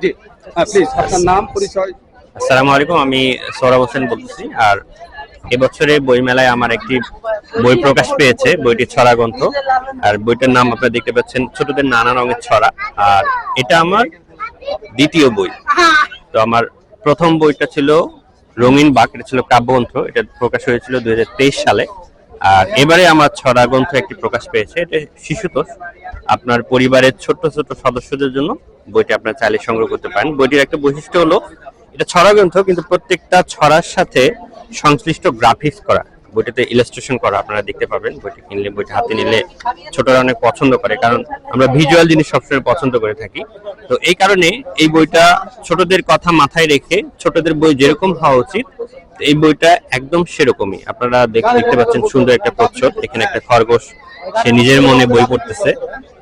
জি হ্যাঁ প্লিজ আপনার নাম, পরিচয়। আসসালামু আলাইকুম, আমি সৌরভ হোসেন বলতেছি। আর এবছরে বইমেলায় আমার একটি বই প্রকাশ পেয়েছে, বইটি ছড়া গ্রন্থ। আর বইটার নাম আপনারা দেখতে পাচ্ছেন, ছোটদের নানা রঙের ছড়া। আর এটা আমার দ্বিতীয় বই। তো আমার প্রথম বইটা ছিল রঙিন বাক, এটা ছিল কাব্যগ্রন্থ। এটা প্রকাশ হয়েছিল দুই হাজার তেইশ সালে। আর এবারে আমার ছড়া গ্রন্থ একটি প্রকাশ পেয়েছে, এটা শিশুতোষ। আপনার পরিবারের ছোট্ট ছোট সদস্যদের জন্য বইটি আপনার চাইলে সংগ্রহ করতে পারেন। বইটির একটা বৈশিষ্ট্য হলো, এটা ছড়া গ্রন্থ, কিন্তু প্রত্যেকটা ছড়ার সাথে সংশ্লিষ্ট গ্রাফিক্স করা। বইটাতে ইলাস্ট্রেশন করা, আপনারা দেখতে পাবেন। বইটি কিনলে, বইটা হাতে নিলে ছোটরা অনেক পছন্দ করে, কারণ আমরা ভিজুয়াল জিনিস সবসময় পছন্দ করে থাকি। তো এই কারণে এই বইটা ছোটদের কথা মাথায় রেখে ছোটদের বই যেরকম হওয়া উচিত এই বইটা একদম সেরকমই। আপনারা দেখ- দেখতে পাচ্ছেন সুন্দর একটা প্রচ্ছদ। এখানে একটা খরগোশ সে নিজের মনে বই পড়তেছে।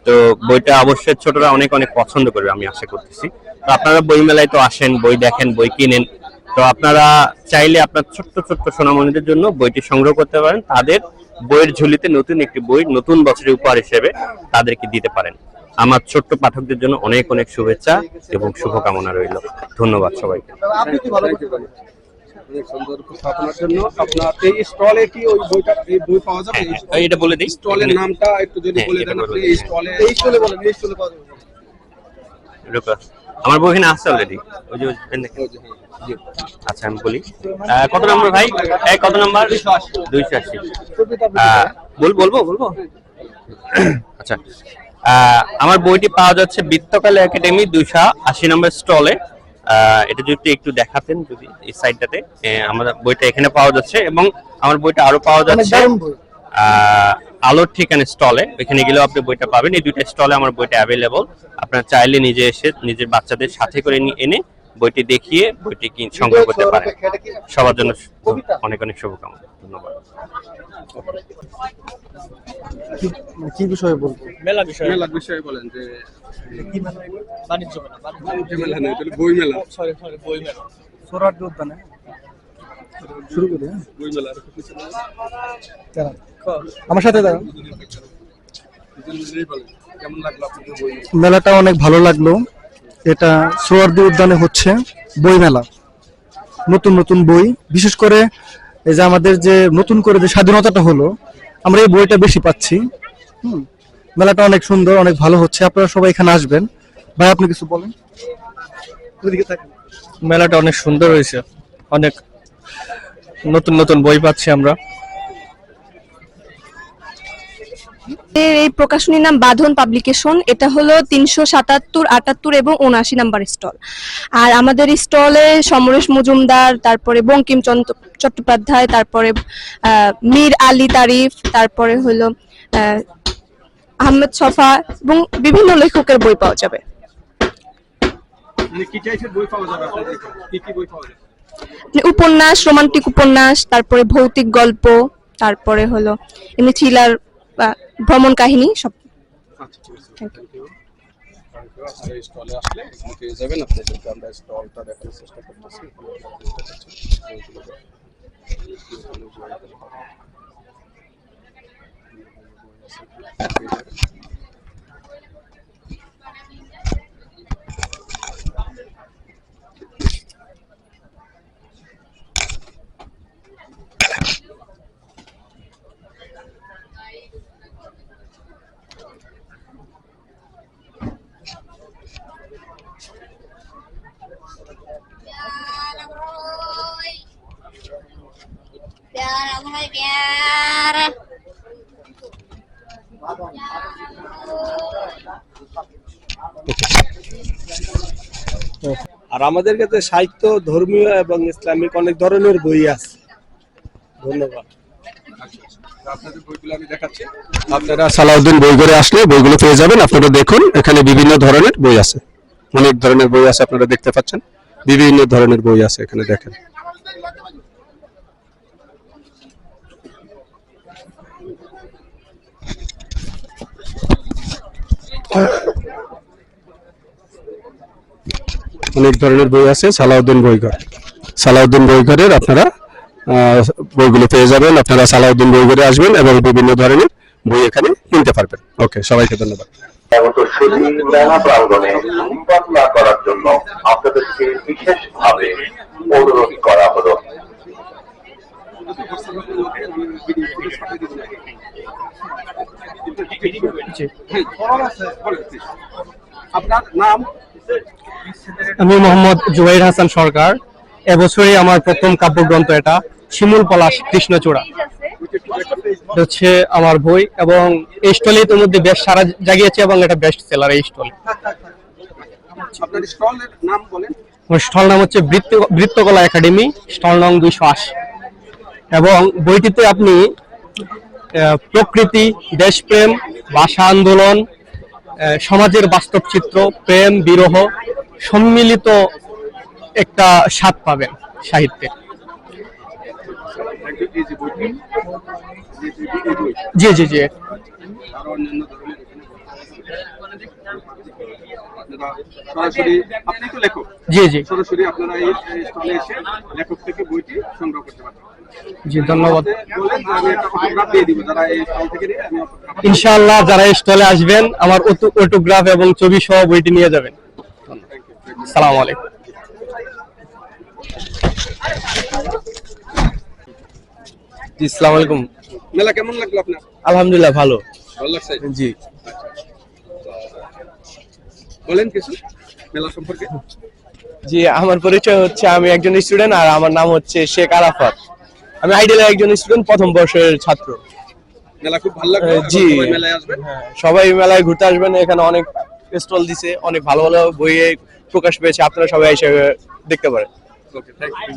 তো বইটা অবশ্যই ছোটরা অনেক অনেক পছন্দ করবে আমি আশা করতেছি। তো আপনারা বই মেলায় তো আসেন বই দেখেন বই কিনেন। তো আপনারা চাইলে আপনার ছোট্ট ছোট্ট সোনামণিদের জন্য বইটি সংগ্রহ করতে পারেন। তাদের বইয়ের ঝুলিতে নতুন একটি বই নতুন বছরের উপহার হিসেবে তাদেরকে দিতে পারেন। আমার ছোট্ট পাঠকদের জন্য অনেক অনেক শুভেচ্ছা এবং শুভকামনা রইল। ধন্যবাদ সবাইকে। অনেক সুন্দর উপস্থাপনার জন্য। আপনার এই স্টলে কি ওই বইটা এই বই পাওয়া যাবে? এই এই, এটা বলে দিই। স্টলের নামটা একটু যদি হ্যাঁ, বলে দেন আপনি এই স্টলে এই স্টলে বলেন এই স্টলে পাওয়া যাবে। আমার বই এখানে আসছে অলরেডি ওই যে হ্যাঁ। আচ্ছা আমি বলি। কত নম্বর ভাই? এই কত নম্বর? দুইশো আশি। বল বলব বলব? আচ্ছা। আমার বইটি পাওয়া যাচ্ছে বৃত্তকালে একাডেমি দুইশো আশি নম্বর স্টলে এটা যদি একটু দেখাতেন যদি এই সাইডটাতে আমাদের বইটা এখানে পাওয়া যাচ্ছে এবং আমার বইটা আরও পাওয়া যাচ্ছে আহ, আলোর ঠিকানা স্টলে। এখানে গেলেও আপনি বইটা পাবেন। এই দুইটা স্টলে আমার বইটা অ্যাভেলেবল আপনারা চাইলে নিজে এসে নিজের বাচ্চাদের সাথে করে নিয়ে এনে বইটি দেখিয়ে বইটি সংগ্রহ করতে পারেন। সবার জন্য অনেক অনেক শুভকামনা। ধন্যবাদ। কি বিষয়ে বলব? মেলা বিষয়। মেলার বিষয়ে বলেন যে বাণিজ্য মেলা বাণিজ্য বাণিজ্য মেলা নয় তাহলে বই মেলা। সরি সরি বই মেলা। সোরারদি উদ্যানে? শুরু করি? বই মেলা আর একটু পিছনে দাঁড়ান। আমার সাথে দাঁড়ান? মেলাটা অনেক ভালো লাগল। এটা সোয়ার্দি উদ্যানে হচ্ছে বই মেলা। নতুন নতুন বই। বিশেষ করে এই যে আমাদের যে নতুন করে যে স্বাধীনতাটা হলো আমরা এই বইটা বেশি পাচ্ছি। হুম। মেলাটা অনেক সুন্দর অনেক ভালো হচ্ছে। আপনারা সবাই এখানে আসবেন। ভাই আপনি কিছু বলেন? মেলাটা অনেক সুন্দর হয়েছে। অনেক নতুন নতুন বই পাচ্ছি আমরা। এর এই প্রকাশনীর নাম বাঁধন পাবলিকেশন। এটা হলো তিনশো সাতাত্তর আটাত্তর এবং উনআশি নাম্বার স্টল। আর আমাদের স্টলে সমরেশ মজুমদার তারপরে বঙ্কিমচন্দ্র চট্টোপাধ্যায় তারপরে আহ, মীর আলী তারিফ তারপরে হলো আহ, আহমেদ সফা এবং বিভিন্ন লেখকের বই পাওয়া যাবে। উপন্যাস রোমান্টিক উপন্যাস তারপরে ভৌতিক গল্প তারপরে হলো এমনি থ্রিলার ভ্রমণ কাহিনী সব। আচ্ছা ঠিক আছে Thank you. থ্যাংক ইউ আপনারা এই স্টলে আসলে এখানে পেয়ে যাবেন আপনাদেরকে আমরা স্টলটা দেখানোর চেষ্টা করতেছি এখানে আপনারা দেখতে পাচ্ছেন বইগুলো দেখেন। এখানে বই আছে। प्यारा भाई प्यारा আর আমাদের কাছে সাহিত্য ধর্মীয় এবং ইসলামিক অনেক ধরনের বই আছে ধন্যবাদ আপনাদের বইগুলো আমি দেখাচ্ছি আপনারা সালাউদ্দিন বই ঘরে আসলে বইগুলো পেয়ে যাবেন আপনারা দেখুন এখানে বিভিন্ন ধরনের বই আছে অনেক ধরনের বই আছে আপনারা দেখতে পাচ্ছেন বিভিন্ন ধরনের বই আছে এখানে দেখেন অনেক ধরনের বই আছে, সালাউদ্দিন বইঘর সালাউদ্দিন বইঘরের আপনারা বইগুলো পেয়ে যাবেন। আপনারা সালাউদ্দিন বইঘরে আসবেন এবং বিভিন্ন ধরনের বই এখানে কিনতে পারবেন। ওকে, সবাইকে ধন্যবাদ। করার জন্য আপনাদেরকে বিশেষভাবে অনুরোধ করা হলো। আমি মোহাম্মদ জুবাইর হাসান সরকার। এবছরই আমার প্রথম কাব্যগ্রন্থ এটা শিমুল পলাশ কৃষ্ণচূড়া। হচ্ছে আমার বই এবং এই স্টলে ইতিমধ্যে বেশ সারা জাগিয়েছে এবং এটা বেস্ট সেলার এই স্টল। স্টল নাম হচ্ছে বৃত্তকলা একাডেমি স্টল নং দুইশো আশি। এবং বইটিতে আপনি প্রকৃতি দেশপ্রেম ভাষা আন্দোলন সমাজের বাস্তব চিত্র প্রেম বিরহ সম্মিলিত একটা স্বাদ পাবেন সাহিত্যে। জি জি জি। সরাসরি আপনি তো লেখক। জি জি। সরাসরি আপনারা এই স্টলে এসে লেখক থেকে বইটি সংগ্রহ করতে পারবেন। জি ধন্যবাদ। যারা এই স্টল ইনশাআল্লাহ যারা আসবেন আমার অটোগ্রাফ এবং ছবি সহ বইটি নিয়ে যাবেন। সালাম আলাইকুম। ইসলাম আলাইকুম। মেলা কেমন লাগল আপনার? আলহামদুলিল্লাহ ভালো। ভালো লাগছে? জি। বলেন কিছু মেলা সম্পর্কে। জি আমার পরিচয় হচ্ছে আমি একজন স্টুডেন্ট আর আমার নাম হচ্ছে শেখ আরাফাত। আমি আইডিয়াল একজন স্টুডেন্ট প্রথম বর্ষের ছাত্র। মেলা খুব ভালো লাগবে জি। সবাই মেলায় আসবেন? সবাই মেলায় ঘুরতে আসবেন এখানে অনেক স্টল দিছে অনেক ভালো ভালো বইয়ে প্রকাশ পেয়েছে আপনারা সবাই এসে দেখতে পারেন। Okay thank you